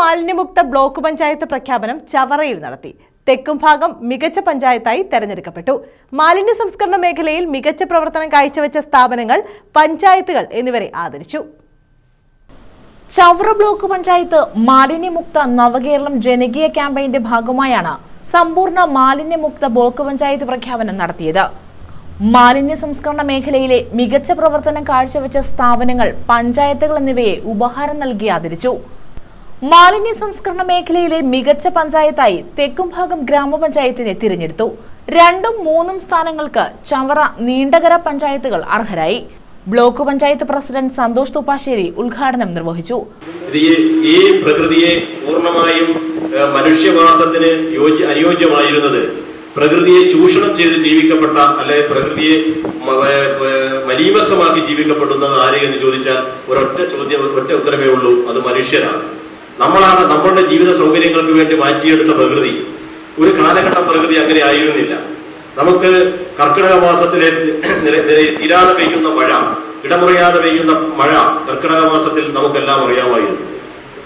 മാലിന്യമുക്ത ബ്ലോക്ക് പഞ്ചായത്ത് പ്രഖ്യാപനം ചവറയിൽ നടത്തി. തെക്കും ഭാഗം മികച്ച പഞ്ചായത്തായി തെരഞ്ഞെടുക്കപ്പെട്ടു. മാലിന്യ സംസ്കരണ മേഖലയിൽ മികച്ച പ്രവർത്തനം കാഴ്ചവെച്ച സ്ഥാപനങ്ങൾ പഞ്ചായത്തുകൾ എന്നിവരെ ആദരിച്ചു. ചവറ ബ്ലോക്ക് പഞ്ചായത്ത് മാലിന്യമുക്ത നവകേരളം ജനകീയ ക്യാമ്പയിന്റെ ഭാഗമായാണ് സമ്പൂർണ മാലിന്യമുക്ത ബ്ലോക്ക് പഞ്ചായത്ത് പ്രഖ്യാപനം നടത്തിയത്. മാലിന്യ സംസ്കരണ മേഖലയിലെ മികച്ച പ്രവർത്തനം കാഴ്ചവെച്ച സ്ഥാപനങ്ങൾ പഞ്ചായത്തുകൾ എന്നിവയെ ഉപഹാരം നൽകി ആദരിച്ചു. മാലിന്യ സംസ്കരണ മേഖലയിലെ മികച്ച പഞ്ചായത്തായി തെക്കുംഭാഗം ഗ്രാമപഞ്ചായത്തിനെ തിരഞ്ഞെടുത്തു. രണ്ടും മൂന്നും സ്ഥാനങ്ങൾക്ക് ചവറ നീണ്ടകര പഞ്ചായത്തുകൾ അർഹരായി. ബ്ലോക്ക് പഞ്ചായത്ത് പ്രസിഡന്റ് സന്തോഷ് തുപ്പാശ്ശേരി ഉദ്ഘാടനം നിർവഹിച്ചു. ഈ പ്രകൃതിയെ പൂർണമായും മനുഷ്യവാസത്തിന് യോജ്യ അനുയോജ്യമായിരുന്നത് പ്രകൃതിയെ ചൂഷണം ചെയ്ത് ജീവിക്കപ്പെട്ട അല്ലെങ്കിൽ പ്രകൃതിയെ മലീമസമാക്കി ജീവിക്കപ്പെടുന്നത് ആരെയെന്ന് ചോദിച്ചാൽ ഒരൊറ്റ ചോദ്യം ഒറ്റ ഉത്തരമേ ഉള്ളൂ. അത് മനുഷ്യരാണ്. നമ്മളാണ് നമ്മളുടെ ജീവിത സൗകര്യങ്ങൾക്ക് വേണ്ടി മാറ്റിയെടുത്ത പ്രകൃതി. ഒരു കാലഘട്ടം പ്രകൃതി അങ്ങനെ ആയിരുന്നില്ല. നമുക്ക് കർക്കിടക മാസത്തിലെ തീരാതെ പെയ്യുന്ന മഴ ഇടമുറിയാതെ പെയ്യുന്ന മഴ കർക്കിടക മാസത്തിൽ നമുക്കെല്ലാം അറിയാമായിരുന്നു.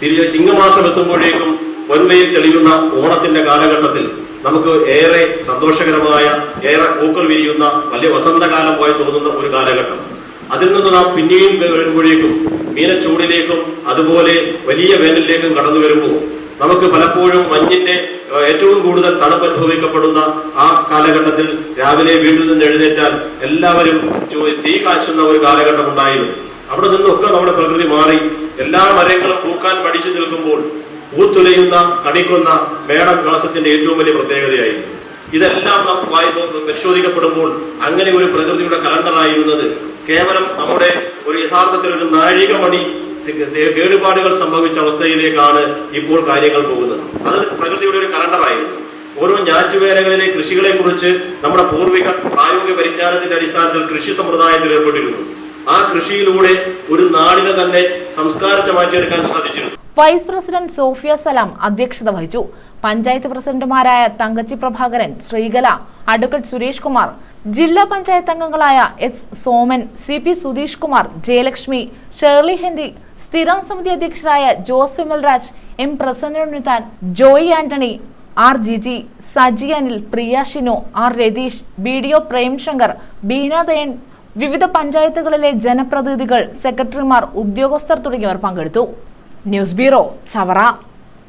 തിരിച്ച് ചിങ്ങമാസം എത്തുമ്പോഴേക്കും പൊൻവയിൽ തെളിയുന്ന ഓണത്തിന്റെ കാലഘട്ടത്തിൽ നമുക്ക് ഏറെ സന്തോഷകരമായ ഏറെ പൂക്കൾ വിരിയുന്ന വലിയ വസന്തകാലം പോയി തോന്നുന്ന ഒരു കാലഘട്ടം. അതിൽ നിന്ന് നാം പിന്നെയും വരുമ്പോഴേക്കും മീനച്ചൂടിലേക്കും അതുപോലെ വലിയ വേനലിലേക്കും കടന്നു വരുമ്പോൾ നമുക്ക് പലപ്പോഴും മഞ്ഞിന്റെ ഏറ്റവും കൂടുതൽ തണുപ്പ് അനുഭവിക്കപ്പെടുന്ന ആ കാലഘട്ടത്തിൽ രാവിലെ വീട്ടിൽ നിന്ന് എഴുന്നേറ്റാൽ എല്ലാവരും തീ കാച്ചുന്ന ഒരു കാലഘട്ടം ഉണ്ടായിരുന്നു. അവിടെ നിന്നൊക്കെ നമ്മുടെ പ്രകൃതി മാറി. എല്ലാ മരങ്ങളും പൂക്കാൻ പഠിച്ചു നിൽക്കുമ്പോൾ പൂത്തുലയുന്ന കണിക്കുന്ന മേടം ക്ലാസത്തിന്റെ ഏറ്റവും വലിയ പ്രത്യേകതയായിരുന്നു ഇതെല്ലാം നാം പരിശോധിക്കപ്പെടുമ്പോൾ അങ്ങനെ ഒരു പ്രകൃതിയുടെ കലണ്ടറായിരുന്നത് കേവലം നമ്മുടെ ഒരു യഥാർത്ഥത്തിൽ ഒരു നാഴികമണി കേടുപാടുകൾ സംഭവിച്ച അവസ്ഥയിലേക്കാണ് ഇപ്പോൾ കാര്യങ്ങൾ പോകുന്നത്. അത് പ്രകൃതിയുടെ ഒരു കലണ്ടറായിരുന്നു. ഓരോ ഞാറ്റുവേലകളിലെ കൃഷികളെ കുറിച്ച് നമ്മുടെ പൂർവികർ പ്രായോഗിക പരിജ്ഞാനത്തിന്റെ അടിസ്ഥാനത്തിൽ കൃഷി സമ്പ്രദായത്തിൽ ഏർപ്പെട്ടിരുന്നു. ആ കൃഷിയിലൂടെ ഒരു നാടിനെ തന്നെ സംസ്കാരത്തെ മാറ്റിയെടുക്കാൻ സാധിച്ചിരുന്നു. വൈസ് പ്രസിഡന്റ് സോഫിയ സലാം അധ്യക്ഷത വഹിച്ചു. പഞ്ചായത്ത് പ്രസിഡന്റുമാരായ തങ്കച്ചി പ്രഭാകരൻ ശ്രീകല അഡ്വക്കേറ്റ് സുരേഷ് കുമാർ ജില്ലാ പഞ്ചായത്ത് അംഗങ്ങളായ S Soman C P Sudheesh Kumar Jayalakshmi Shirley Henry സ്ഥിരം സമിതി അധ്യക്ഷരായ Jose Vimalraj M Prasannuthan Joy Antony R Giji Saji Anil Priya Shinu R Ratheesh B D O Premshankar Beenadayan വിവിധ പഞ്ചായത്തുകളിലെ ജനപ്രതിനിധികൾ സെക്രട്ടറിമാർ ഉദ്യോഗസ്ഥർ തുടങ്ങിയവർ പങ്കെടുത്തു. News bureau Chavara